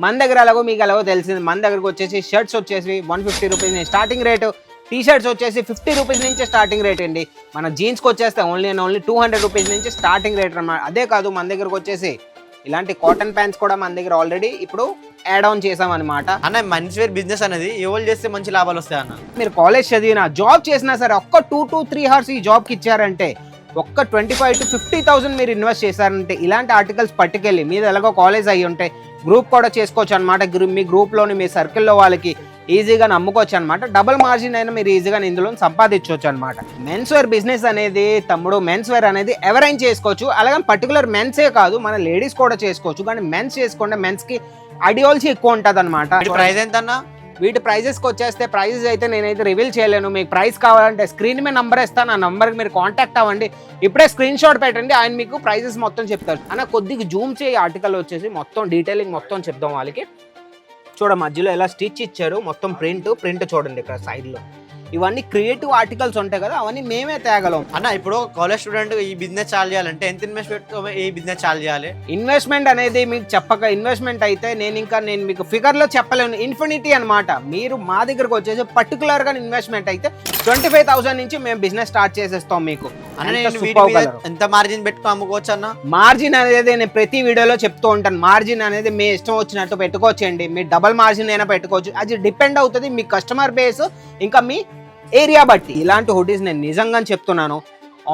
మన దగ్గర ఎలాగో మీకు ఎలాగో తెలిసింది. మన దగ్గరకు వచ్చేసి షర్ట్స్ వచ్చేసి one fifty rupees starting rate T shirts వచ్చేసి ఫిఫ్టీ రూపీస్ నుంచి స్టార్టింగ్ రేట్ అండి. మన జీన్స్కి వచ్చేస్తే only and only two hundred rupees నుంచి స్టార్టింగ్ రేట్ అన్నమాట. అదే కాదు మన దగ్గరకు వచ్చేసి ఇలాంటి కాటన్ ప్యాంట్స్ కూడా మన దగ్గర ఆల్రెడీ ఇప్పుడు యాడ్ ఆన్ చేసామన్నమాట. అన్న మెన్స్ వేర్ బిజినెస్ అనేది ఎవరు చేస్తే మంచి లాభాలు వస్తాయి అన్న? మీరు కాలేజ్ చదివినా జాబ్ చేసినా సరే ఒక్క టూ టు త్రీ అవర్స్ ఈ జాబ్కి ఇచ్చారంటే ఒక్క twenty five to fifty thousand మీరు ఇన్వెస్ట్ చేశారంటే ఇలాంటి ఆర్టికల్స్ పట్టుకెళ్ళి మీరు ఎలాగో కాలేజ్ అయ్యి ఉంటే గ్రూప్ కూడా చేసుకోవచ్చు అనమాట మీ గ్రూప్లోని మీ సర్కిల్లో వాళ్ళకి ఈజీగా నమ్ముకోవచ్చు అనమాట డబుల్ మార్జిన్ అయినా మీరు ఈజీగా ఇందులో సంపాదించవచ్చు అనమాట మెన్స్ వేర్ బిజినెస్ అనేది తమ్ముడు మెన్స్ వేర్ అనేది ఎవరైనా చేసుకోవచ్చు. అలాగే పర్టికులర్ మెన్సే కాదు మన లేడీస్ కూడా చేసుకోవచ్చు. కానీ మెన్స్ చేసుకుంటే మెన్స్కి ఐడియాలజీ ఎక్కువ ఉంటుంది అనమాట ప్రైస్ ఎంత వీటి ప్రైజెస్కి వచ్చేస్తే ప్రైజెస్ అయితే నేనైతే రివీల్ చేయలేను. మీకు ప్రైస్ కావాలంటే స్క్రీన్ మీద నంబర్ ఇస్తాను ఆ నంబర్కి మీరు కాంటాక్ట్ అవ్వండి. ఇప్పుడే స్క్రీన్ షాట్ పెట్టండి ఆయన మీకు ప్రైజెస్ మొత్తం చెప్తారు అన్న కొద్దిగా జూమ్ చేయి ఆర్టికల్ వచ్చేసి మొత్తం డీటెయిలింగ్ మొత్తం చెప్దాం వాళ్ళకి. చూడ మధ్యలో ఎలా స్టిచ్ ఇచ్చారు మొత్తం ప్రింట్ ప్రింట్ చూడండి ఇక్కడ సైడ్లో ఇవన్నీ క్రియేటివ్ ఆర్టికల్స్ ఉంటాయి కదా అవన్నీ మేమే తేగలం. అన్న ఇప్పుడు కాలేజ్ స్టూడెంట్ ఈ బిజినెస్ చాలు చేయాలంటే ఎంత ఇన్వెస్ట్మెంట్ ఈ బిజినెస్ చాలు చేయాలి? ఇన్వెస్ట్మెంట్ అనేది మీకు చెప్పక ఇన్వెస్ట్మెంట్ అయితే నేను ఇంకా నేను మీకు ఫిగర్లో చెప్పలేను. ఇన్ఫినిటీ అన్నమాట. మీరు మా దగ్గరకు వచ్చేసి పర్టికులర్గా ఇన్వెస్ట్మెంట్ అయితే ట్వంటీ ఫైవ్ థౌసండ్ నుంచి మేము బిజినెస్ స్టార్ట్ చేసేస్తాం మీకు. ఎంత మార్జిన్ పెట్టుకో అమ్ముకోవచ్చు అన్న? మార్జిన్ అనేది నేను ప్రతి వీడియోలో చెప్తూ ఉంటాను. మార్జిన్ అనేది మీ ఇష్టం వచ్చినట్టు పెట్టుకోవచ్చండి. మీ డబల్ మార్జిన్ అయినా పెట్టుకోవచ్చు. అది డిపెండ్ అవుతుంది మీ కస్టమర్ బేస్ ఇంకా మీ ఏరియా బట్టి. ఇలాంటి హుడీస్ నేను నిజంగా చెప్తున్నాను.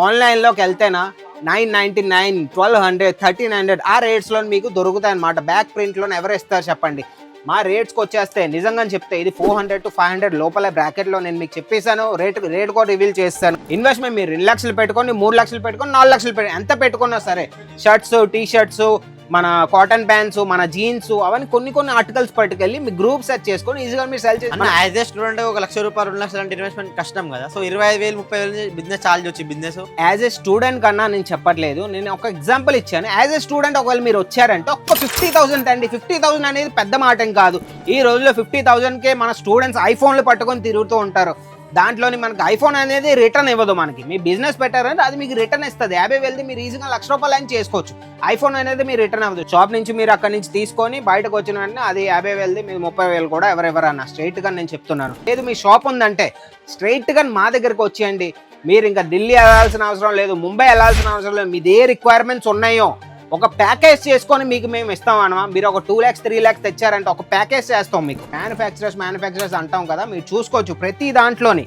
ఆన్లైన్లోకి వెళ్తేనా nine ninety nine twelve hundred thirteen hundred ఆ రేట్స్లో మీకు దొరుకుతాయి అనమాట బ్యాక్ ప్రింట్లో ఎవరు ఇస్తారు చెప్పండి. మా రేట్స్కి వచ్చేస్తే నిజంగా చెప్తే ఇది four hundred to five hundred లోపల బ్రాకెట్లో నేను మీకు చెప్పేశాను. రేట్ రేట్ కూడా రివీల్ చేస్తాను. ఇన్వెస్ట్మెంట్ మీరు రెండు లక్షలు పెట్టుకొని మూడు లక్షలు పెట్టుకొని నాలుగు లక్షలు పెట్టుకొని ఎంత పెట్టుకున్నా సరే షర్ట్స్ టీ షర్ట్స్ మన కాటన్ ప్యాంట్స్ మన జీన్స్ అవన్నీ కొన్ని కొన్ని ఆర్టికల్స్ పట్టుకెళ్ళి మీ గ్రూప్ సెట్ చేసుకొని ఈజీగా మీరు సెల్ చేసి యాజ్ ఏ స్టూడెంట్ ఒక లక్ష రూపాయలు రెండు లక్షలు అంటే ఇన్వెస్ట్మెంట్ కష్టం కదా. సో ఇరవై ఐదు వేలు ముప్పై వేలు బిజినెస్ చాలు చేయొచ్చు బిజినెస్ యాజ్ ఏ స్టూడెంట్ కన్నా నేను చెప్పట్లేదు నేను ఒక ఎగ్జాంపుల్ ఇచ్చాను. యాజ్ ఏ స్టూడెంట్ ఒకవేళ మీరు వచ్చారంటే ఒక్క ఫిఫ్టీ థౌసండ్ అండి. ఫిఫ్టీ థౌసండ్ అనేది పెద్ద మాట కాదు. ఈ రోజుల్లో ఫిఫ్టీ థౌసండ్కే మన స్టూడెంట్స్ ఐఫోన్లు పట్టుకొని తిరుగుతూ ఉంటారు. దాంట్లోని మనకి ఐఫోన్ అనేది రిటర్న్ ఇవ్వదు మనకి. మీ బిజినెస్ పెట్టారంటే అది మీకు రిటర్న్ ఇస్తుంది. యాభై వెళ్తే మీరు ఈజీగా లక్ష రూపాయలు అని చేసుకోవచ్చు. ఐఫోన్ అనేది మీరు రిటర్న్ అవ్వదు. షాప్ నుంచి మీరు అక్కడ నుంచి తీసుకొని బయటకు వచ్చిన వెంటనే అది యాభై వెళ్తే మీరు ముప్పై వేలు కూడా ఎవరెవరన్నా స్ట్రైట్గా నేను చెప్తున్నాను. లేదు మీ షాప్ ఉందంటే స్ట్రైట్గా మా దగ్గరకు వచ్చేయండి. మీరు ఇంకా ఢిల్లీ వెళ్ళాల్సిన అవసరం లేదు ముంబై వెళ్ళాల్సిన అవసరం లేదు. మీది ఏ రిక్వైర్మెంట్స్ ఉన్నాయో ఒక ప్యాకేజ్ చేసుకొని మీకు మేము ఇస్తాం మీరు ఒక టూ ల్యాక్స్ త్రీ ల్యాక్స్ తెచ్చారంటే ఒక ప్యాకేజ్ చేస్తాం మీకు. మ్యానుఫ్యాక్చరర్స్ మ్యానుఫ్యాక్చరర్స్ అంటాం కదా మీరు చూసుకోవచ్చు ప్రతి దాంట్లోని.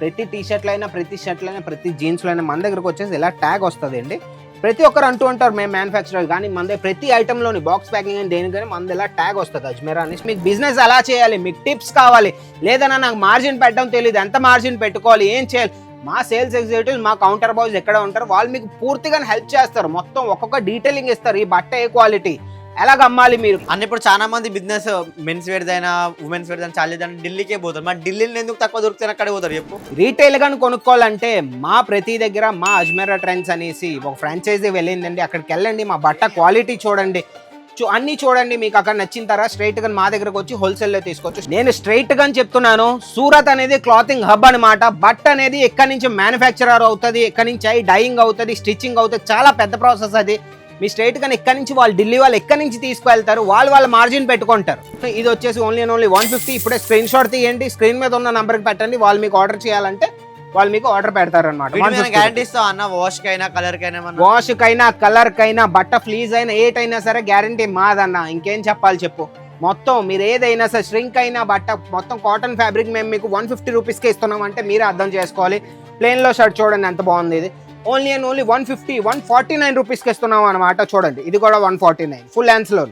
ప్రతి టీ అయినా ప్రతి షర్ట్లు అయినా ప్రతి జీన్స్లో అయినా మన దగ్గరకు వచ్చేసి ఇలా ట్యాగ్ వస్తుంది అండి ప్రతి ఒక్కరు అంటూ ఉంటారు మేము మ్యానుఫ్యాక్చరర్ కానీ మన ప్రతి ఐటెంలోని బాక్స్ ప్యాకింగ్ అని దేనికైనా మన ఇలా ట్యాగ్ వస్తుంది అజ్మీరా అని. మీకు బిజినెస్ ఎలా చేయాలి మీకు టిప్స్ కావాలి. లేదన్నా నాకు మార్జిన్ పెట్టడం తెలియదు ఎంత మార్జిన్ పెట్టుకోవాలి ఏం చేయాలి మా సేల్స్ ఎగ్జిక్యూటివ్స్ మా కౌంటర్ బాయ్స్ ఎక్కడ ఉంటారు వాళ్ళు మీకు పూర్తిగా హెల్ప్ చేస్తారు. మొత్తం ఒక్కొక్క డీటెయిలింగ్ ఇస్తారు. ఈ బట్ట ఏ క్వాలిటీ ఎలాగ అమ్మాలి మీరు? అన్న ఇప్పుడు చాలా మంది బిజినెస్ మెన్స్ వేర్ అయినా ఉమెన్స్ వేర్ అయినా చాలా ఢిల్లీకే పోతారు. మరి ఢిల్లీలో ఎందుకు తక్కువ దొరుకుతారు? అక్కడే పోతారు. చెప్పు. రీటైల్గా కొనుక్కోవాలంటే మా ప్రతి దగ్గర మా అజ్మీరా ట్రెండ్స్ అనేసి ఒక ఫ్రాంచైజీ వెళ్ళిందండి. అక్కడికి వెళ్ళండి. మా బట్ట క్వాలిటీ చూడండి. అన్ని చూడండి మీకు అక్కడ నచ్చిన తర్వాత స్ట్రైట్గా మా దగ్గరకు వచ్చి హోల్సేల్లో తీసుకోవచ్చు. నేను స్ట్రైట్గా చెప్తున్నాను సూరత్ అనేది క్లాతింగ్ హబ్ అన్నమాట. బట్ అనేది ఎక్కడి నుంచి మ్యానుఫ్యాక్చరర్ అవుతుంది ఎక్కడి నుంచి అయి డైయింగ్ అవుతుంది స్టిచ్చింగ్ అవుతుంది చాలా పెద్ద ప్రాసెస్ అది. మీ స్ట్రైట్ కానీ ఎక్కడి నుంచి వాళ్ళు ఢిల్లీ వాళ్ళు ఎక్కడి నుంచి తీసుకువెళ్తారు వాళ్ళు వాళ్ళ మార్జిన్ పెట్టుకుంటారు. ఇది వచ్చేసి only and only one fifty ఇప్పుడే స్క్రీన్ షాట్ తీయండి స్క్రీన్ మీద ఉన్న నెంబర్కి పెట్టండి వాళ్ళు మీకు ఆర్డర్ చేయాలంటే వాళ్ళు మీకు ఆర్డర్ పెడతారు అనమాట గ్యారంటీ అన్న? వాష్ కైనా కలర్ కైనా ఏమన్నా? వాష్ కైనా కలర్ కైనా బట్ట ఫ్లీజ్ అయినా ఏటైనా సరే గ్యారంటీ మాదన్న. ఇంకేం చెప్పాలి చెప్పు. మొత్తం మీరు ఏదైనా సరే ష్రింక్ అయినా బట్ట మొత్తం కాటన్ ఫ్యాబ్రిక్ మేము మీకు వన్ ఫిఫ్టీ రూపీస్కి ఇస్తున్నాం అంటే మీరే అర్థం చేసుకోవాలి. ప్లేన్లో షర్ట్ చూడండి ఎంత బాగుంది ఇది. Only and only one fifty one forty nine రూపీస్కి ఇస్తున్నాం అనమాట చూడండి. ఇది కూడా వన్ ఫార్టీ నైన్ ఫుల్ హ్యాండ్స్లో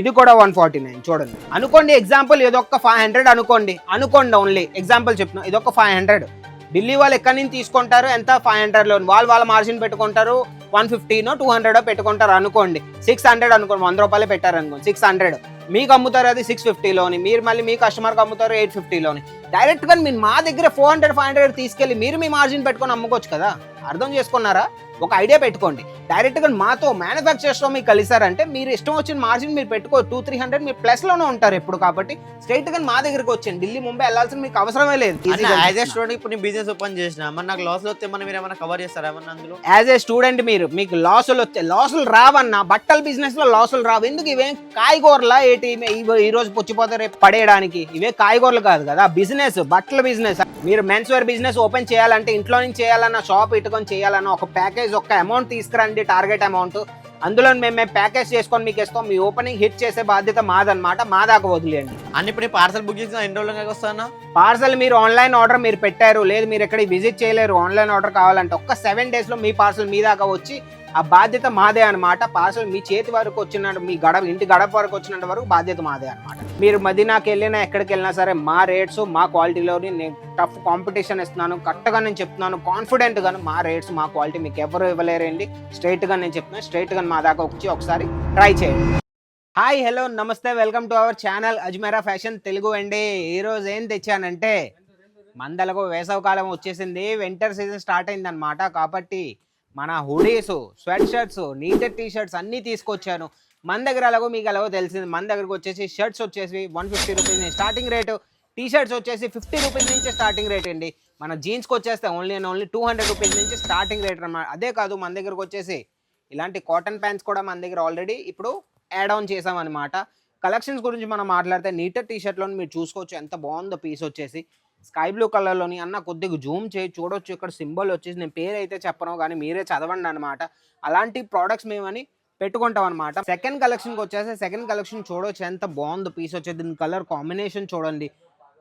ఇది కూడా వన్ ఫార్టీ నైన్ చూడండి. అనుకోండి ఎగ్జాంపుల్ ఇదొక ఫైవ్ హండ్రెడ్ అనుకోండి. అనుకోండి ఓన్లీ ఎగ్జాంపుల్ చెప్తున్నా ఇదొక ఫైవ్ హండ్రెడ్ ఢిల్లీ వాళ్ళు ఎక్కడి నుంచి తీసుకుంటారు? ఎంత? Five hundred loan. వాళ్ళు వాళ్ళ మార్జిన్ పెట్టుకుంటారు. వన్ ఫిఫ్టీనో టూ హండ్రెడో పెట్టుకుంటారు అనుకోండి. సిక్స్ హండ్రెడ్ అనుకోండి. వంద రూపాయలు పెట్టారు అనుకోండి. సిక్స్ హండ్రెడ్ మీకు అమ్ముతారు అది సిక్స్ ఫిఫ్టీలోని మీరు మళ్ళీ మీ కస్టమర్కి అమ్ముతారు ఎయిట్ ఫిఫ్టీలోని డైరెక్ట్గా మీరు మా దగ్గర ఫోర్ హండ్రెడ్ ఫైవ్ హండ్రెడ్ తీసుకెళ్ళి మీరు మీ మార్జిన్ పెట్టుకొని అమ్ముకోవచ్చు కదా? అర్థం చేసుకున్నారా? ఒక ఐడియా పెట్టుకోండి. డైరెక్ట్గా మాతో మ్యానుఫ్యాక్చర్స్తో మీకు కలిసారంటే మీరు ఇష్టం వచ్చిన మార్జిన్ మీరు పెట్టుకో టూ త్రీ హండ్రెడ్ మీరు ప్లస్లోనే ఉంటారు ఎప్పుడు కాబట్టి స్ట్రైట్గా మా దగ్గరికి వచ్చేయండి. ఢిల్లీ ముంబై వెళ్ళాల్సిన మీకు అవసరమే లేదు. యాజ్ ఏ స్టూడెంట్ ఇప్పుడు నేను బిజినెస్ ఓపెన్ చేసిన మరి నాకు లాస్ వస్తే మనం మీరు ఏమైనా కవర్ చేస్తారా ఏమన్నా అందులో? యాజ్ ఏ స్టూడెంట్ మీరు మీకు లాసులు వచ్చే లాసులు రావన్నా బట్టల బిజినెస్లో లాసులు రావు. ఎందుకు ఇవే కాయగూరలా ఏంటి? ఈ రోజు పుచ్చిపోతే రేపు పడేయడానికి. ఇవే కాయగూరలు కాదు కదా బిజినెస్ బట్టల బిజినెస్ మీరు మెన్స్ వేర్ బిజినెస్ ఓపెన్ చేయాలంటే ఇంట్లో నుంచి చేయాలన్నా షాప్ ఇట్టుకొని చేయాలన్నా ఒక ప్యాకేజ్ ఒక అమౌంట్ తీసుకురండి. టార్గెట్ అమౌంట్ అందులో మేము మేము ప్యాకేజ్ చేసుకొని మీకు ఇస్తాం. మీ ఓపెనింగ్ హిట్ చేసే బాధ్యత మాదన్నమాట. మా దాకా వదిలేయండి. అన్న ఇప్పుడు పార్సల్ బుక్ చేసిన ఎన్ని రోజులు వస్తానా పార్సల్ మీరు ఆన్లైన్ ఆర్డర్ మీరు పెట్టారు. లేదు మీరు ఎక్కడికి విజిట్ చేయలేరు. ఆన్లైన్ ఆర్డర్ కావాలంటే ఒక్క సెవెన్ డేస్లో మీ పార్సల్ మీ దాకా వచ్చి ఆ బాధ్యత మాదే అనమాట పార్సల్ మీ చేతి వరకు వచ్చినట్టు మీ గడప ఇంటి గడప వరకు వచ్చినంత వరకు బాధ్యత మాదే అనమాట మీరు మదీనాకి వెళ్ళినా ఎక్కడికి వెళ్ళినా సరే మా రేట్స్ మా క్వాలిటీలోని నేను టఫ్ కాంపిటీషన్ ఇస్తున్నాను. కరెక్ట్గా నేను చెప్తున్నాను. కాన్ఫిడెంట్గా మా రేట్స్ మా క్వాలిటీ మీకు ఎవరు ఇవ్వలేరండి. స్ట్రైట్గా నేను చెప్తున్నాను స్ట్రైట్గా మా దాకా వచ్చి ఒకసారి ట్రై చేయండి. Hi hello namaste. Welcome to our channel Ajmera fashion Telugu అండి. ఈరోజు ఏం తెచ్చానంటే మందలకు వేసవకాలం వచ్చేసింది. వింటర్ సీజన్ స్టార్ట్ అయింది అనమాట కాబట్టి మన hoodies sweat shirts knitted T shirts అన్నీ తీసుకొచ్చాను. మన దగ్గర ఎలాగో మీకు ఎలాగో తెలిసింది. మన దగ్గరకు వచ్చేసి షర్ట్స్ వచ్చేసి one fifty rupees starting rate T shirts వచ్చేసి ఫిఫ్టీ రూపీస్ నుంచి స్టార్టింగ్ రేట్ అండి. మన జీన్స్కి వచ్చేస్తే only and only two hundred rupees నుంచి స్టార్టింగ్ రేట్ అనమాట అదే కాదు మన దగ్గరకు వచ్చేసి ఇలాంటి కాటన్ ప్యాంట్స్ కూడా మన దగ్గర ఆల్రెడీ ఇప్పుడు యాడ్ ఆన్ చేసామన్నమాట. కలెక్షన్స్ గురించి మనం మాట్లాడితే నీటర్ టీ షర్ట్లో మీరు చూసుకోవచ్చు ఎంత బాగుందో పీస్ వచ్చేసి. స్కై బ్లూ కలర్లోని అన్న కొద్దిగా జూమ్ చేయి చూడొచ్చు. ఇక్కడ సింబల్ వచ్చేసి నేను పేరు అయితే చెప్పను కానీ మీరే చదవండి అనమాట అలాంటి ప్రోడక్ట్స్ మేమని పెట్టుకుంటాం అనమాట సెకండ్ కలెక్షన్కి వచ్చేసి సెకండ్ కలెక్షన్ చూడొచ్చు. ఎంత బాగుంది పీస్ వచ్చేది. దీని కలర్ కాంబినేషన్ చూడండి.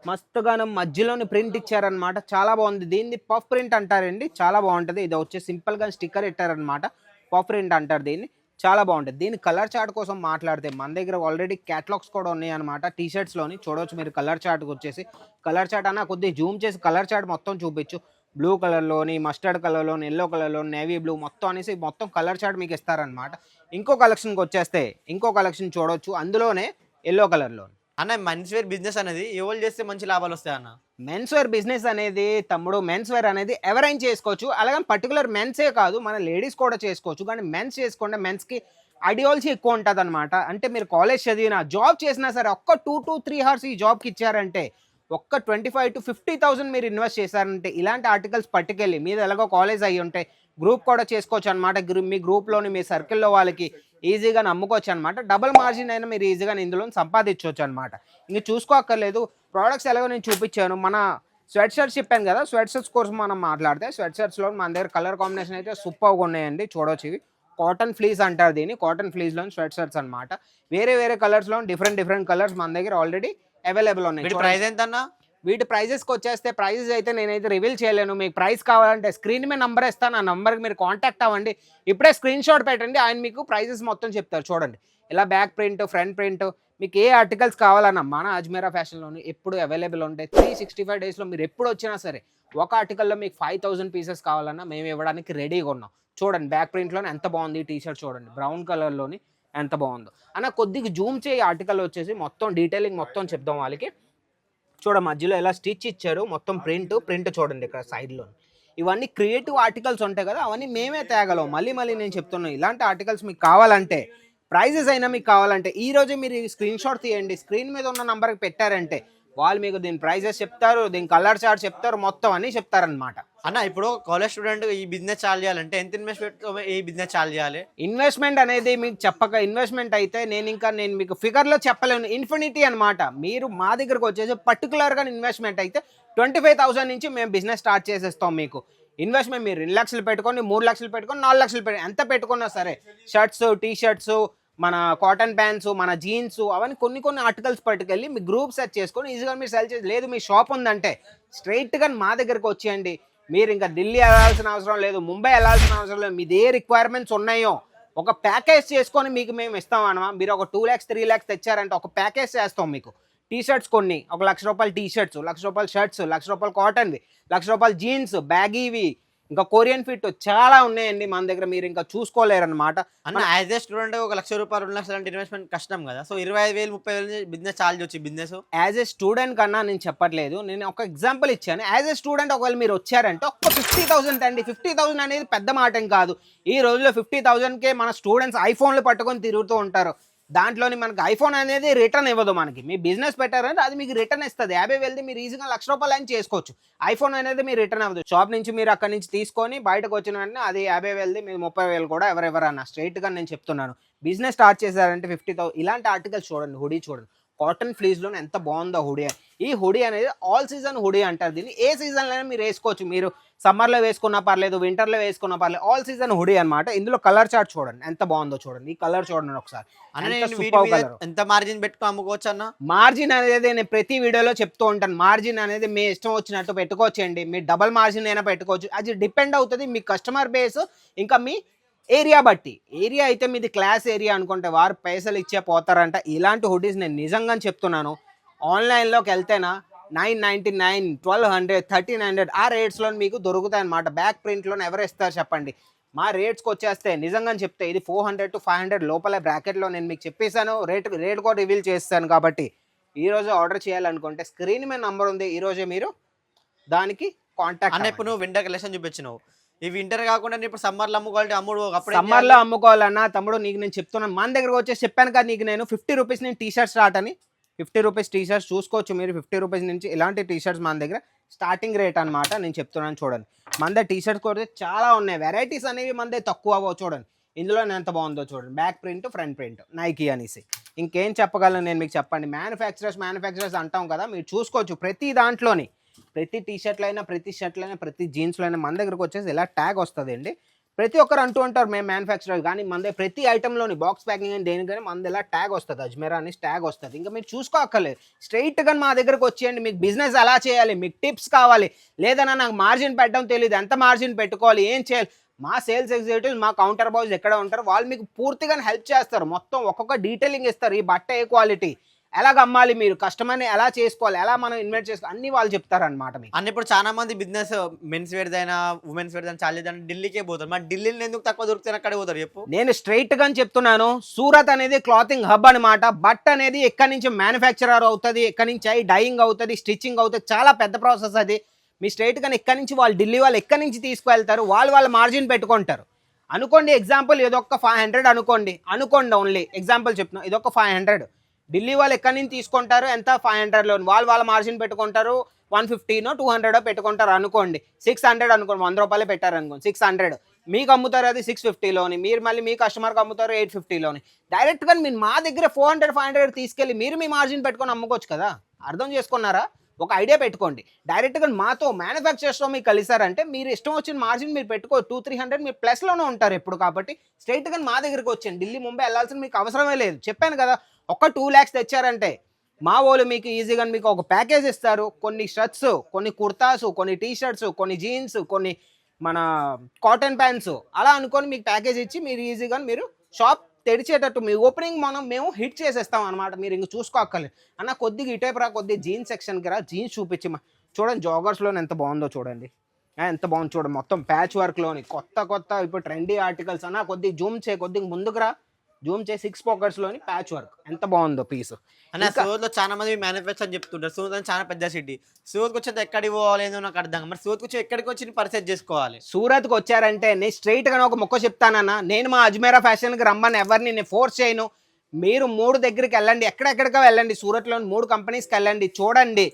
మస్తుగానం మధ్యలోని ప్రింట్ ఇచ్చారనమాట చాలా బాగుంది. దీన్ని పఫ్ ప్రింట్ అంటారండి. చాలా బాగుంటుంది. ఇది వచ్చి సింపుల్గా స్టిక్కర్ ఇట్టారనమాట పఫ్ ప్రింట్ అంటారు దీన్ని. చాలా బాగుంటుంది దీని కలర్ చార్ట్ కోసం మాట్లాడితే మన దగ్గర ఆల్రెడీ క్యాటలాగ్స్ కూడా ఉన్నాయి అనమాట టీ షర్ట్స్లోని చూడవచ్చు మీరు కలర్ చార్ట్కి వచ్చేసి. కలర్ చార్ట్ అన్న కొద్ది జూమ్ చేసి కలర్ చార్ట్ మొత్తం చూపించు. బ్లూ కలర్లోని మస్టర్డ్ కలర్లోని ఎల్లో కలర్లో నేవీ బ్లూ మొత్తం అనేసి మొత్తం కలర్ చార్ట్ మీకు ఇస్తారనమాట ఇంకో కలెక్షన్కి వచ్చేస్తే ఇంకో కలెక్షన్ చూడొచ్చు. అందులోనే ఎల్లో కలర్లో అన్న మెన్స్ వేర్ బిజినెస్ అనేది ఎవరు చేస్తే మంచి లాభాలు వస్తాయి అన్న? మెన్స్ వేర్ బిజినెస్ అనేది తమ్ముడు మెన్స్ వేర్ అనేది ఎవరైనా చేసుకోవచ్చు. అలాగే పర్టికులర్ మెన్సే కాదు మన లేడీస్ కూడా చేసుకోవచ్చు. కానీ మెన్స్ చేసుకుంటే మెన్స్కి ఐడియాలజీ ఎక్కువ ఉంటుంది అనమాట అంటే మీరు కాలేజ్ చదివినా జాబ్ చేసినా సరే ఒక్క టూ టు త్రీ అవర్స్ ఈ జాబ్కి ఇచ్చారంటే ఒక్క twenty five to fifty thousand మీరు ఇన్వెస్ట్ చేశారంటే ఇలాంటి ఆర్టికల్స్ పట్టుకెళ్ళి మీద ఎలాగో కాలేజ్ అయ్యి ఉంటే గ్రూప్ కూడా చేసుకోవచ్చు అనమాట మీ గ్రూప్లోని మీ సర్కిల్లో వాళ్ళకి ఈజీగా నమ్ముకోవచ్చు అనమాట డబుల్ మార్జిన్ అయినా మీరు ఈజీగా ఇందులో సంపాదించవచ్చు అనమాట ఇంక చూసుకోక్కర్లేదు. ప్రోడక్ట్స్ ఎలాగో నేను చూపించాను. మన స్వెట్ షర్ట్స్ చెప్పాను కదా స్వెట్ షర్ట్స్ కోసం మనం మాట్లాడితే స్వెట్ షర్ట్స్లో మన దగ్గర కలర్ కాంబినేషన్ అయితే సూపర్గా ఉన్నాయండి. చూడొచ్చు ఇవి. కాటన్ ఫ్లీస్ అంటారు దీన్ని. కాటన్ ఫ్లీస్లో స్వెట్ షర్ట్స్ అనమాట వేరే వేరే కలర్స్లో డిఫరెంట్ డిఫరెంట్ కలర్స్ మన దగ్గర ఆల్రెడీ అవైలబుల్ ఉన్నాయి. ప్రైస్ ఎంత అన్న వీటి ప్రైజెస్కి వచ్చేస్తే ప్రైజెస్ అయితే నేనైతే రివీల్ చేయలేను. మీకు ప్రైస్ కావాలంటే స్క్రీన్ మీద నంబర్ ఇస్తాను. ఆ నంబర్కి మీరు కాంటాక్ట్ అవ్వండి. ఇప్పుడే స్క్రీన్ షాట్ పెట్టండి. ఆయన మీకు ప్రైజెస్ మొత్తం చెప్తారు. చూడండి. ఇలా బ్యాక్ ప్రింట్ ఫ్రంట్ ప్రింట్ మీకు ఏ ఆర్టికల్స్ కావాలన్నా మన అజ్మీరా ఫ్యాషన్లోని ఎప్పుడు అవైలబుల్ ఉంటాయి. త్రీ సిక్స్టీ ఫైవ్ డేస్లో మీరు ఎప్పుడు వచ్చినా సరే ఒక ఆర్టికల్లో మీకు ఫైవ్ థౌసండ్ పీసెస్ కావాలన్నా మేము ఇవ్వడానికి రెడీగా ఉన్నాం. చూడండి. బ్యాక్ ప్రింట్లోనే ఎంత బాగుంది టీషర్ట్ చూడండి. బ్రౌన్ కలర్లోని ఎంత బాగుందో. అన్న కొద్దిగా జూమ్ చేయి. ఆర్టికల్ వచ్చేసి మొత్తం డీటెయిలింగ్ మొత్తం చెప్దాం వాళ్ళకి. చూడ మధ్యలో ఎలా స్టిచ్ ఇచ్చారు మొత్తం ప్రింట్ ప్రింట్ చూడండి ఇక్కడ సైడ్లో ఇవన్నీ క్రియేటివ్ ఆర్టికల్స్ ఉంటాయి కదా అవన్నీ మేమే తేగలం. మళ్ళీ మళ్ళీ నేను చెప్తున్నాను ఇలాంటి ఆర్టికల్స్ మీకు కావాలంటే ప్రైజెస్ అయినా మీకు కావాలంటే ఈ రోజు మీరు స్క్రీన్ షాట్ తీయండి. స్క్రీన్ మీద ఉన్న నంబర్కి పెట్టారంటే వాళ్ళు మీకు దీని ప్రైజెస్ చెప్తారు దీని కలర్ చార్ట్ చెప్తారు మొత్తం అన్నీ చెప్తారనమాట అన్న ఇప్పుడు కాలేజ్ స్టూడెంట్ ఈ బిజినెస్ చాలు చేయాలంటే ఎంత ఇన్వెస్ట్మెంట్ ఈ బిజినెస్ చాలు చేయాలి? ఇన్వెస్ట్మెంట్ అనేది మీకు చెప్పక ఇన్వెస్ట్మెంట్ అయితే నేను ఇంకా నేను మీకు ఫిగర్లో చెప్పలేను. ఇన్ఫినిటీ అనమాట మీరు మా దగ్గరకు వచ్చేసి పర్టికులర్గా ఇన్వెస్ట్మెంట్ అయితే ట్వంటీ ఫైవ్ థౌసండ్ నుంచి మేము బిజినెస్ స్టార్ట్ చేసేస్తాం మీకు. ఇన్వెస్ట్మెంట్ మీరు రెండు లక్షలు పెట్టుకొని మూడు లక్షలు పెట్టుకొని నాలుగు లక్షలు పెట్టి ఎంత పెట్టుకున్నా సరే షర్ట్స్ టీ షర్ట్స్ మన కాటన్ ప్యాంట్స్ మన జీన్స్ అవన్నీ కొన్ని కొన్ని ఆర్టికల్స్ పట్టుకెళ్ళి మీ గ్రూప్ సెట్ చేసుకొని ఈజీగా మీరు సెల్ చేసి లేదు మీ షాప్ ఉందంటే స్ట్రైట్గా మా దగ్గరకు వచ్చేయండి. మీరు ఇంకా ఢిల్లీ వెళ్ళాల్సిన అవసరం లేదు ముంబై వెళ్ళాల్సిన అవసరం లేదు. మీది ఏ రిక్వైర్మెంట్స్ ఉన్నాయో ఒక ప్యాకేజ్ చేసుకొని మీకు మేము ఇస్తాం అనమా మీరు ఒక టూ ల్యాక్స్ త్రీ ల్యాక్స్ తెచ్చారంటే ఒక ప్యాకేజ్ చేస్తాం మీకు. టీ షర్ట్స్ కొన్ని ఒక లక్ష రూపాయలు టీ షర్ట్స్ లక్ష రూపాయల షర్ట్స్ లక్ష రూపాయలు కాటన్వి లక్ష రూపాయలు జీన్స్ బ్యాగీవి ఇంకా కొరియన్ ఫిట్ చాలా ఉన్నాయండి మన దగ్గర మీరు ఇంకా చూసుకోలేరు అనమాట అన్న యాజ్ ఏ స్టూడెంట్ ఒక లక్ష రూపాయలు రెండు లక్షలు ఇన్వెస్ట్మెంట్ కష్టం కదా. సో ఇరవై ఐదు వేలు ముప్పై వేలు బిజినెస్ చార్జ్ వచ్చి బిజినెస్ యాజ్ ఏ స్టూడెంట్ కన్నా నేను చెప్పట్లేదు. నేను ఒక ఎగ్జాంపుల్ ఇచ్చాను. యాజ్ ఏ స్టూడెంట్ ఒకవేళ మీరు వచ్చారంటే ఒక్క ఫిఫ్టీ థౌసండ్ అండి. ఫిఫ్టీ థౌసండ్ అనేది పెద్ద మాట కాదు. ఈ రోజుల్లో ఫిఫ్టీ థౌసండ్కే మన స్టూడెంట్స్ ఐఫోన్లు పట్టుకొని తిరుగుతూ ఉంటారు. దాంట్లోని మనకి ఐఫోన్ అనేది రిటర్న్ ఇవ్వదు మనకి. మీ బిజినెస్ పెట్టారంటే అది మీకు రిటర్న్ ఇస్తుంది. యాభై వెళ్తే మీరు ఈజీగా లక్ష రూపాయలు అని చేసుకోవచ్చు. ఐఫోన్ అనేది మీరు రిటర్న్ అవ్వదు. షాప్ నుంచి మీరు అక్కడ నుంచి తీసుకొని బయటకు వచ్చిన వెంటనే అది యాభై వెళ్తే మీరు ముప్పై వేలు కూడా ఎవరెవరన్నా స్ట్రైట్గా నేను చెప్తున్నాను. బిజినెస్ స్టార్ట్ చేశారంటే ఫిఫ్టీ థౌసండ్ ఇలాంటి ఆర్టికల్స్ చూడండి హుడీ చూడండి. కాటన్ ఫ్లీజ్లో ఎంత బాగుందో హుడీ. ఈ హుడీ అనేది ఆల్ సీజన్ హుడీ అంటారు. దీన్ని ఏ సీజన్లోనే మీరు వేసుకోవచ్చు. మీరు సమ్మర్లో వేసుకున్నా పర్లేదు వింటర్లో వేసుకున్నా పర్లేదు ఆల్ సీజన్ హుడీ అన్నమాట. ఇందులో కలర్ చార్ట్ చూడండి. ఎంత బాగుందో చూడండి. ఈ కలర్ చూడండి ఒకసారి. ఎంత మార్జిన్ పెట్టుకో అమ్ముకోవచ్చు అన్న? మార్జిన్ అనేది నేను ప్రతి వీడియోలో చెప్తూ ఉంటాను. మార్జిన్ అనేది మీ ఇష్టం వచ్చినట్టు పెట్టుకోవచ్చండి. మీ డబల్ మార్జిన్ అయినా పెట్టుకోవచ్చు. అది డిపెండ్ అవుతుంది మీ కస్టమర్ బేస్ ఇంకా మీ ఏరియా బట్టి. ఏరియా అయితే మీది క్లాస్ ఏరియా అనుకుంటే వారు పైసలు ఇచ్చే పోతారంట. ఇలాంటి హుడీస్ నేను నిజంగా చెప్తున్నాను. ఆన్లైన్లోకి వెళ్తేనా nine ninety nine twelve hundred thirteen hundred ఆ రేట్స్లో మీకు దొరుకుతాయి అనమాట బ్యాక్ ప్రింట్లో ఎవరు ఇస్తారు చెప్పండి. మా రేట్స్కి వచ్చేస్తే నిజంగా చెప్తే ఇది four hundred to five hundred లోపల బ్రాకెట్లో నేను మీకు చెప్పేశాను. రేట్ రేట్ కూడా రివీల్ చేస్తాను కాబట్టి ఈ రోజు ఆర్డర్ చేయాలనుకుంటే స్క్రీన్ మీద నంబర్ ఉంది. ఈ రోజే మీరు దానికి కాంటాక్ట్ అన్న ఇప్పుడు నువ్వు వింటర్ కలెక్షన్ చూపించినావు ఈ వింటర్ కాకుండా ఇప్పుడు సమ్మర్లో అమ్ముకోవాలి అమ్ముడు అప్పుడు సమ్మర్లో అమ్ముకోవాలన్నా తమ్ముడు నీకు నేను చెప్తున్నాను మన దగ్గరకు వచ్చేసి చెప్పాను కదా నీకు నేను ఫిఫ్టీ రూపీస్ నేను టీ షర్ట్ స్టార్ట్ అని ఫిఫ్టీ రూపీస్ టీ షర్ట్స్ చూసుకోవచ్చు మీరు ఫిఫ్టీ రూపీస్ నుంచి ఇలాంటి టీ షర్ట్స్ మన దగ్గర? స్టార్టింగ్ రేట్ అన్నమాట నేను చెప్తున్నాను చూడండి. మన దగ్గర టీ షర్ట్స్ కూడా చాలా ఉన్నాయి వెరైటీస్ అనేవి మన దగ్గర తక్కువ అవ్వవు చూడండి. ఇందులో ఎంత బాగుందో చూడండి. Back print front print Nike అనేసి. ఇంకేం చెప్పగలను నేను మీకు చెప్పండి? మ్యానుఫ్యాక్చరర్స్ మ్యానుఫ్యాక్చరర్స్ అంటాం కదా మీరు చూసుకోవచ్చు ప్రతి దాంట్లోని. ప్రతి టీ షర్ట్లు అయినా ప్రతి షర్ట్లు అయినా ప్రతి జీన్స్లో అయినా మన దగ్గరకు వచ్చేసి ఇలా ట్యాగ్ వస్తుంది అండి ప్రతి ఒక్కరు అంటూ ఉంటారు మేము మ్యానుఫ్యాక్చరర్ కానీ మన దగ్గర ప్రతి ఐటెంలోని బాక్స్ ప్యాకింగ్ అని దేనికైనా మన ఇలా ట్యాగ్ వస్తుంది అజ్మేరా అని ట్యాగ్ వస్తుంది. ఇంకా మీరు చూసుకోక్కర్లేదు. స్ట్రైట్గా మా దగ్గరకు వచ్చేయండి మీకు బిజినెస్ ఎలా చేయాలి మీకు టిప్స్ కావాలి. లేదన్నా నాకు మార్జిన్ పెట్టడం తెలియదు ఎంత మార్జిన్ పెట్టుకోవాలి ఏం చేయాలి? మా సేల్స్ ఎగ్జిక్యూటివ్స్ మా కౌంటర్ బాయ్స్ ఎక్కడ ఉంటారు వాళ్ళు మీకు పూర్తిగా హెల్ప్ చేస్తారు. మొత్తం ఒక్కొక్క డీటెయిలింగ్ ఇస్తారు ఈ బట్ట ఏ క్వాలిటీ? ఎలాగ అమ్మాలి మీరు? కస్టమర్ని ఎలా చేసుకోవాలి? ఎలా మనం ఇన్వెస్ట్ చేసుకోవాలి? అన్ని వాళ్ళు చెప్తారనమాట మీకు. అన్న ఇప్పుడు చాలా మంది బిజినెస్ మెన్స్ వేర్ అయినా ఉమెన్స్ వేర్ అయినా చాలా ఢిల్లీకే పోతారు. మరి ఢిల్లీలో ఎందుకు తక్కువ దొరుకుతాయి అక్కడే పోతారు? చెప్పు. నేను స్ట్రైట్గా చెప్తున్నాను. సూరత్ అనేది క్లాతింగ్ హబ్ అనమాట బట్ అనేది ఎక్కడి నుంచి మ్యానుఫ్యాక్చరర్ అవుతుంది ఎక్కడి నుంచి అయి డైయింగ్ అవుతుంది స్టిచ్చింగ్ అవుతుంది చాలా పెద్ద ప్రాసెస్ అది. మీ స్ట్రైట్గా ఎక్కడి నుంచి వాళ్ళు ఢిల్లీ వాళ్ళు ఎక్కడి నుంచి తీసుకువెళ్తారు? వాళ్ళు వాళ్ళ మార్జిన్ పెట్టుకుంటారు. అనుకోండి ఎగ్జాంపుల్ ఇదొక ఫైవ్ హండ్రెడ్ అనుకోండి. అనుకోండి ఓన్లీ ఎగ్జాంపుల్ చెప్తున్నా. ఇదొక ఫైవ్ హండ్రెడ్ ఢిల్లీ వాళ్ళు ఎక్కడి నుంచి తీసుకుంటారు? ఎంత? ఫైవ్ హండ్రెడ్లో వాళ్ళు వాళ్ళ మార్జిన్ పెట్టుకుంటారు? వన్ ఫిఫ్టీనో టూ హండ్రెడో పెట్టుకుంటారు అనుకోండి. సిక్స్ హండ్రెడ్ అనుకోండి. వంద రూపాయలు పెట్టారు అనుకోండి. సిక్స్ హండ్రెడ్ మీకు అమ్ముతారు అది సిక్స్ ఫిఫ్టీలోని మీరు మళ్ళీ మీ కస్టమర్కి అమ్ముతారు ఎయిట్ ఫిఫ్టీలోని డైరెక్ట్గా మీరు మా దగ్గర ఫోర్ హండ్రెడ్ ఫైవ్ హండ్రెడ్ తీసుకెళ్ళి మీరు మీ మార్జిన్ పెట్టుకొని అమ్ముకోవచ్చు కదా? అర్థం చేసుకున్నారా? ఒక ఐడియా పెట్టుకోండి. డైరెక్ట్గా మాతో మ్యానుఫ్యాక్చర్స్తో మీకు కలిసారంటే మీరు ఇష్టం వచ్చిన మార్జిన్ మీరు పెట్టుకో టూ త్రీ హండ్రెడ్ మీరు ప్లస్లోనే ఉంటారు ఎప్పుడు కాబట్టి స్ట్రైట్గా మా దగ్గరికి వచ్చాను ఢిల్లీ ముంబై వెళ్ళాల్సిన మీకు అవసరమే లేదు. చెప్పాను కదా ఒక టూ ల్యాక్స్ తెచ్చారంటే మా వాళ్ళు మీకు ఈజీగా మీకు ఒక ప్యాకేజ్ ఇస్తారు. కొన్ని షర్ట్స్ కొన్ని కుర్తాస్ కొన్ని టీషర్ట్స్ కొన్ని జీన్స్ కొన్ని మన కాటన్ ప్యాంట్స్ అలా అనుకొని మీకు ప్యాకేజ్ ఇచ్చి మీరు ఈజీగా మీరు షాప్ తెరిచేటట్టు మీ ఓపెనింగ్ మనం మేము హిట్ చేసేస్తాం అనమాట మీరు ఇంక చూసుకోక్కర్లేదు. అన్న కొద్దిగా ఇటైపు రా కొద్దిగా జీన్స్ సెక్షన్కి రా జీన్స్ చూపించి మా- చూడండి జాగర్స్లో ఎంత బాగుందో చూడండి. ఎంత బాగుంది చూడండి. మొత్తం ప్యాచ్ వర్క్లోని కొత్త కొత్త ఇప్పుడు ట్రెండీ ఆర్టికల్స్ అన్న కొద్దిగా జూమ్ చేయి కొద్దిగా ముందుకు రా. జూమ్ చేయి సిక్స్ పాకెట్స్లోని ప్యాచ్ వర్క్. ఎంత బాగుందో పీస్ అన్న ఇంకా- సూరత్లో చాలా మంది మ్యానుఫ్యాక్చర్ అని చెప్తుంటారు. సూరత్ అని చాలా పెద్ద సిటీ సూరత్కి వచ్చేది ఎక్కడికి పోవాలి ఏందో నాకు అర్థం. మరి సూరత్కి వచ్చి ఎక్కడికి వచ్చి పర్చేజ్ చేసుకోవాలి? సూరత్కి వచ్చారంటే నేను స్ట్రైట్గా ఒక మొక్క చెప్తానన్నా. నేను మా అజ్మేరా ఫ్యాషన్కి రమ్మని ఎవరిని నేను ఫోర్స్ చేయను. మీరు మూడు దగ్గరికి వెళ్ళండి. ఎక్కడెక్కడికో వెళ్ళండి. సూరత్లోని మూడు కంపెనీస్కి వెళ్ళండి. చూడండి.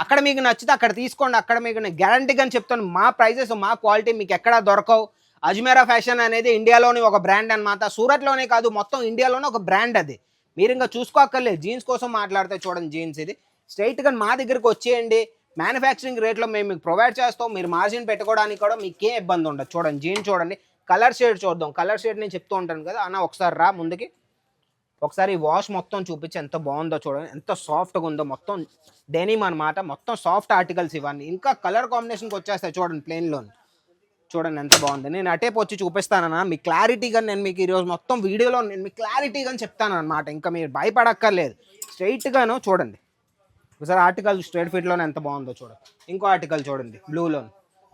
అక్కడ మీకు నచ్చితే అక్కడ తీసుకోండి. అక్కడ మీకు నేను గ్యారంటీగా చెప్తాను. మా ప్రైజెస్ మా క్వాలిటీ మీకు ఎక్కడా దొరకవు. అజ్మేరా ఫ్యాషన్ అనేది ఇండియాలోని ఒక బ్రాండ్ అన్నమాట. సూరత్లోనే కాదు మొత్తం ఇండియాలోనే ఒక బ్రాండ్ అది. మీరు ఇంకా చూసుకోక్కర్లేదు. జీన్స్ కోసం మాట్లాడితే చూడండి జీన్స్ ఇది. స్ట్రైట్గా మా దగ్గరికి వచ్చేయండి. మ్యానుఫ్యాక్చరింగ్ రేట్లో మేము మీకు ప్రొవైడ్ చేస్తాం. మీరు మార్జిన్ పెట్టుకోవడానికి కూడా మీకు ఏ ఇబ్బంది ఉండదు. చూడండి జీన్స్ చూడండి. కలర్ షేడ్ చూద్దాం. కలర్ షేడ్ నేను చెప్తూ ఉంటాను కదా. అన్న ఒకసారి రా ముందుకి. ఒకసారి ఈ వాష్ మొత్తం చూపించి ఎంత బాగుందో చూడండి. ఎంత సాఫ్ట్గా ఉందో మొత్తం డెనిమ్ అనమాట మొత్తం సాఫ్ట్ ఆర్టికల్స్ ఇవన్నీ. ఇంకా కలర్ కాంబినేషన్కి వచ్చేస్తాయి చూడండి ప్లేన్లోని చూడండి ఎంత బాగుంది. నేను అటేపు వచ్చి చూపిస్తానన్నా. మీ క్లారిటీగా నేను మీకు ఈరోజు మొత్తం వీడియోలో నేను మీకు క్లారిటీగా చెప్తాను అనమాట ఇంకా మీరు భయపడక్కర్లేదు. స్ట్రైట్గాను చూడండి. ఒకసారి ఆర్టికల్ స్ట్రైట్ ఫిట్లోనే ఎంత బాగుందో చూడండి ఇంకో ఆర్టికల్ చూడండి. బ్లూలో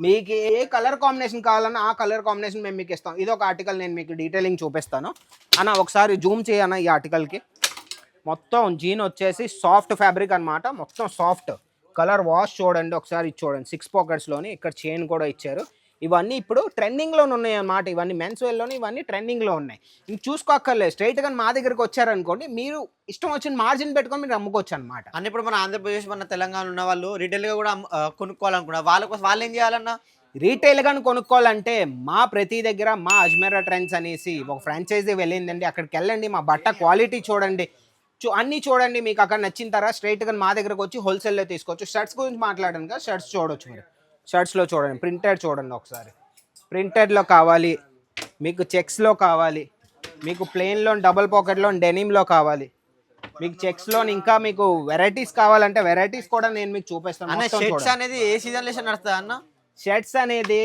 మీకు ఏ కలర్ కాంబినేషన్ కావాలన్నా ఆ కలర్ కాంబినేషన్ మేము మీకు ఇస్తాం. ఇది ఒక ఆర్టికల్ నేను మీకు డీటెయిలింగ్ చూపిస్తాను. అన్న ఒకసారి జూమ్ చేయన్న ఈ ఆర్టికల్కి మొత్తం జీన్ వచ్చేసి సాఫ్ట్ ఫ్యాబ్రిక్ అన్నమాట. మొత్తం సాఫ్ట్ కలర్ వాష్ చూడండి. ఒకసారి చూడండి. సిక్స్ పాకెట్స్లోని ఇక్కడ చైన్ కూడా ఇచ్చారు. ఇవన్నీ ఇప్పుడు ట్రెండింగ్లో ఉన్నాయి అన్నమాట ఇవన్నీ మెన్స్ వేర్లోని ఇవన్నీ ట్రెండింగ్లో ఉన్నాయి. ఇంక చూసుకోక్కర్లేదు. స్ట్రైట్గా మా దగ్గరికి వచ్చారనుకోండి మీరు ఇష్టం వచ్చిన మార్జిన్ పెట్టుకొని మీరు అమ్ముకోవచ్చు అనమాట అన్న ఇప్పుడు మన ఆంధ్రప్రదేశ్ మన తెలంగాణ ఉన్న వాళ్ళు రీటైల్గా కూడా కొనుక్కోవాలనుకున్నారు వాళ్ళ కోసం వాళ్ళు ఏం చేయాలన్నా? రీటైల్ గాని కొనుక్కోవాలంటే మా ప్రతి దగ్గర మా అజ్మేరా ట్రెండ్స్ అనేసి ఒక ఫ్రాంచైజీ వెళ్ళిందండి. అక్కడికి వెళ్ళండి మా బట్ట క్వాలిటీ చూడండి. చూ అన్నీ చూడండి మీకు అక్కడ నచ్చిన తర్వాత స్ట్రైట్గా మా దగ్గరకు వచ్చి హోల్సేల్లో తీసుకోవచ్చు. షర్ట్స్ గురించి మాట్లాడాను కదా షర్ట్స్ చూడొచ్చు మీరు. షర్ట్స్లో చూడండి ప్రింటెడ్ చూడండి ఒకసారి. ప్రింటెడ్లో కావాలి మీకు చెక్స్లో కావాలి మీకు ప్లెయిన్లో డబుల్ పాకెట్లో డెనిమ్లో కావాలి. మీకు చెక్స్లో ఇంకా మీకు వెరైటీస్ కావాలంటే వెరైటీస్ కూడా నేను మీకు చూపిస్తాను. షర్ట్స్ చూడండి. అనేది ఏ సీజన్ లేషన్ నడుస్తుంది అన్న? షర్ట్స్ అనేది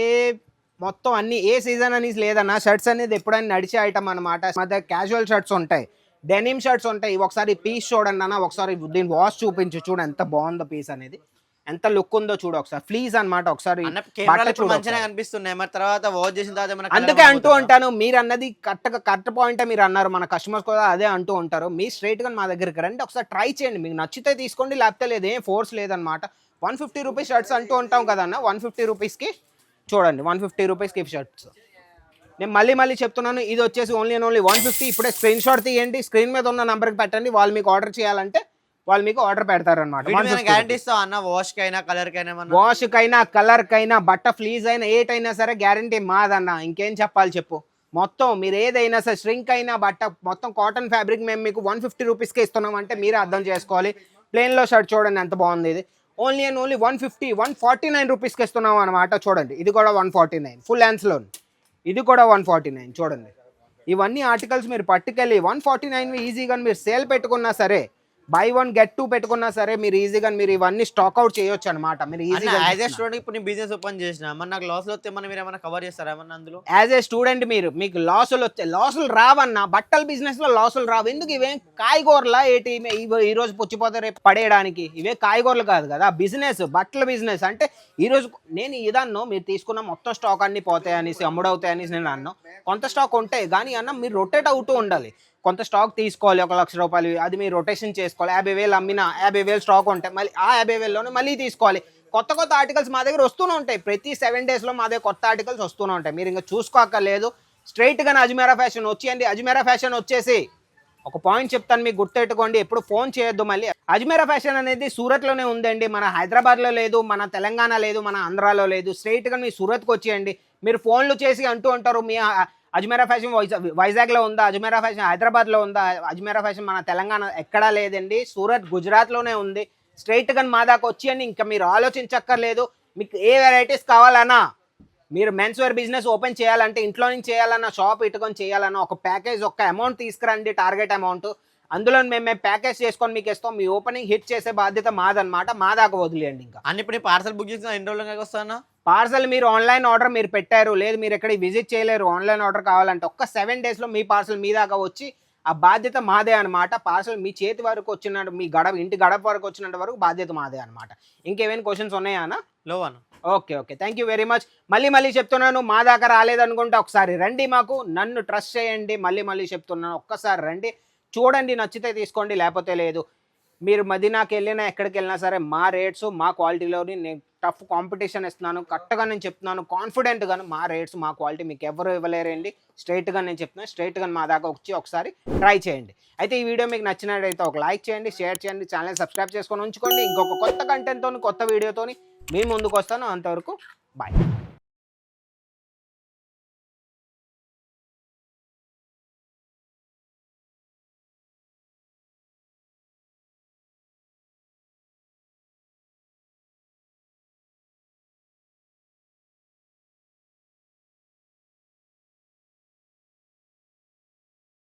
మొత్తం అన్ని ఏ సీజన్ అనేది లేదన్న షర్ట్స్ అనేది ఎప్పుడైనా నడిచే ఐటమ్ అనమాట మా దగ్గర క్యాజువల్ షర్ట్స్ ఉంటాయి డెనిమ్ షర్ట్స్ ఉంటాయి. ఒకసారి పీస్ చూడండి అన్న ఒకసారి దీని వాష్ చూపించు చూడు ఎంత బాగుందో పీస్ అనేది. ఎంత లుక్ ఉందో చూడు ఒకసారి. ప్లీజ్ అన్నమాట ఒకసారి అన్న. కనిపిస్తున్నాయి. మరి తర్వాత వాచ్ చేసిన తర్వాత అందుకే అంటూ? ఉంటాను మీరు అన్నది కరెక్ట్ కరెక్ట్ పాయింట్ మీరు అన్నారు. మన కస్టమర్స్ కూడా అదే అంటూ ఉంటారు. మీ స్ట్రైట్గా మా దగ్గరికి రండి. ఒకసారి ట్రై చేయండి. మీకు నచ్చితే తీసుకోండి లేకపోతే లేదు ఏం ఫోర్స్ లేదనమాట వన్ ఫిఫ్టీ రూపీస్ షర్ట్స్ అంటూ ఉంటాం కదన్న వన్ ఫిఫ్టీ రూపీస్కి చూడండి వన్ ఫిఫ్టీ రూపీస్కి షర్ట్స్ నేను మళ్ళీ మళ్ళీ చెప్తున్నాను ఇది వచ్చేసి only and only one fifty ఇప్పుడే స్క్రీన్ షాట్ తీయండి. స్క్రీన్ మీద ఉన్న నెంబర్కి పెట్టండి. వాళ్ళు మీకు ఆర్డర్ చేయాలంటే వాళ్ళు మీకు ఆర్డర్ గ్యారంటీ ఇస్తాం అన్న వాష్ కైనా కలర్ కైనా ఏమన్నా వాష్ కైనా కలర్ కైనా బట్ట ఫ్లీజ్ అయినా ఏటైనా సరే గ్యారంటీ మాదన్న. ఇంకేం చెప్పాలి చెప్పు. మొత్తం మీరు ఏదైనా సరే స్ట్రింక్ అయినా బట్ట మొత్తం కాటన్ ఫ్యాబ్రిక్ మేము మీకు వన్ ఫిఫ్టీ రూపీస్కి ఇస్తున్నాం అంటే మీరే అర్థం చేసుకోవాలి. ప్లేన్లో షర్ట్ చూడండి ఎంత బాగుంది ఇది. Only and only one fifty one forty nine రూపీస్కి ఇస్తున్నాం అనమాట చూడండి ఇది కూడా వన్ ఫార్టీ నైన్ ఫుల్ హ్యాండ్స్లో ఇది కూడా వన్ ఫార్టీ నైన్ చూడండి. ఇవన్నీ ఆర్టికల్స్ మీరు పట్టుకెళ్ళి వన్ ఫార్టీ నైన్ ఈజీగా మీరు సేల్ పెట్టుకున్నా సరే బై వన్ గెట్ టూ పెట్టుకున్నా సరే మీరు ఈజీగా మీరు ఇవన్నీ స్టాక్ అవుట్ చేయొచ్చు అనమాట మీరు అన్న ఈజీగా యాజ్ ఏ స్టూడెంట్ ఇప్పుడు నేను బిజినెస్ ఓపెన్ చేసిన మరి నాకు లాస్ వస్తే మనం మీరు ఏమైనా కవర్ చేస్తారా ఏమన్నా అందులో? యాజ్ ఏ స్టూడెంట్ మీరు మీకు లాసులు వచ్చే లాసులు రావన్నా బట్టల బిజినెస్లో లాసులు రావు. ఎందుకు ఇవేం కాయగూరలా ఏంటి? ఈ రోజు పుచ్చిపోతే రేపు పడేయడానికి. ఇవే కాయగూరలు కాదు కదా బిజినెస్ బట్టల బిజినెస్ అంటే ఈ రోజు నేను ఇదన్ను మీరు తీసుకున్న మొత్తం స్టాక్ అన్ని పోతాయి అనేసి అమ్ముడవుతాయి అనేసి నేను అన్నాను కొంత స్టాక్ ఉంటాయి కానీ అన్న మీరు రొటేట్ అవుతూ ఉండాలి. కొంత స్టాక్ తీసుకోవాలి ఒక లక్ష రూపాయలు. అది మీరు రొటేషన్ చేసుకోవాలి. యాభై వేలు అమ్మినా యాభై వేలు స్టాక్ ఉంటాయి మళ్ళీ ఆ యాభై వేలలోనే మళ్ళీ తీసుకోవాలి. కొత్త కొత్త ఆర్టికల్స్ మా దగ్గర వస్తూనే ఉంటాయి. ప్రతి సెవెన్ డేస్లో మా దగ్గర కొత్త ఆర్టికల్స్ వస్తూనే ఉంటాయి. మీరు ఇంకా చూసుకోక్కర్లేదు. స్ట్రైట్గా అజ్మేరా ఫ్యాషన్ వచ్చేయండి. అజ్మేరా ఫ్యాషన్ వచ్చేసి ఒక పాయింట్ చెప్తాను మీకు గుర్తెట్టుకోండి. ఎప్పుడు ఫోన్ చేయొద్దు మళ్ళీ. అజ్మేరా ఫ్యాషన్ అనేది సూరత్లోనే ఉందండి. మన హైదరాబాద్లో లేదు మన తెలంగాణ లేదు మన ఆంధ్రాలో లేదు. స్ట్రైట్గా మీ సూరత్కి వచ్చేయండి. మీరు ఫోన్లు చేసి అంటూ ఉంటారు. మీ అజ్మేరా ఫ్యాషన్ వైజాగ్ వైజాగ్లో ఉందా? అజ్మేరా ఫ్యాషన్ హైదరాబాద్లో ఉందా? అజ్మేరా ఫ్యాషన్ మన తెలంగాణ ఎక్కడా లేదండి. సూరత్ గుజరాత్లోనే ఉంది. స్ట్రైట్గా మా దాకా వచ్చి అని ఇంకా మీరు ఆలోచించక్కర్లేదు. మీకు ఏ వెరైటీస్ కావాలన్నా మీరు మెన్స్ వేర్ బిజినెస్ ఓపెన్ చేయాలంటే ఇంట్లో నుంచి చేయాలన్నా షాప్ ఇట్టుకొని చేయాలన్నా ఒక ప్యాకేజ్ ఒక అమౌంట్ తీసుకురండి టార్గెట్ అమౌంట్ అందులో మేము మేము ప్యాకేజ్ చేసుకొని మీకు ఇస్తాం. మీ ఓపెనింగ్ హిట్ చేసే బాధ్యత మాదన్నమాట. మా దాకా వదిలేయండి ఇంకా. అన్న ఇప్పుడు పార్సల్ బుక్ చేసిన ఎన్ని రోజులు వస్తానా పార్సల్ మీరు ఆన్లైన్ ఆర్డర్ మీరు పెట్టారు. లేదు మీరు ఎక్కడికి విజిట్ చేయలేరు. ఆన్లైన్ ఆర్డర్ కావాలంటే ఒక్క సెవెన్ డేస్లో మీ పార్సల్ మీ దాకా వచ్చి ఆ బాధ్యత మాదే అనమాట పార్సల్ మీ చేతి వరకు వచ్చినట్టు మీ గడప ఇంటి గడప వరకు వచ్చినంత వరకు బాధ్యత మాదే అనమాట ఇంకేమైనా క్వశ్చన్స్ ఉన్నాయా అన్న? లో అన్న. Okay okay thank you very much మళ్ళీ మళ్ళీ చెప్తున్నాను. మా దాకా రాలేదనుకుంటే ఒకసారి రండి మాకు. నన్ను ట్రస్ట్ చేయండి. మళ్ళీ మళ్ళీ చెప్తున్నాను. ఒక్కసారి రండి. చూడండి నచ్చితే తీసుకోండి లేకపోతే లేదు. మీరు మదీనాకి వెళ్ళినా ఎక్కడికి వెళ్ళినా సరే మా రేట్స్ మా క్వాలిటీలోని నేను టఫ్ కాంపిటీషన్ ఇస్తున్నాను. కరెక్ట్గా నేను చెప్తున్నాను కాన్ఫిడెంట్గా మా రేట్స్ మా క్వాలిటీ మీకు ఎవరు ఇవ్వలేరండి. స్ట్రైట్గా నేను చెప్తున్నాను స్ట్రైట్గా మా దాకా వచ్చి ఒకసారి ట్రై చేయండి. అయితే ఈ వీడియో మీకు నచ్చినట్టయితే ఒక లైక్ చేయండి షేర్ చేయండి ఛానల్ సబ్స్క్రైబ్ చేసుకొని ఉంచుకోండి. ఇంకొక కొత్త కంటెంట్తో కొత్త వీడియోతోని మీ ముందుకు వస్తాను అంతవరకు బాయ్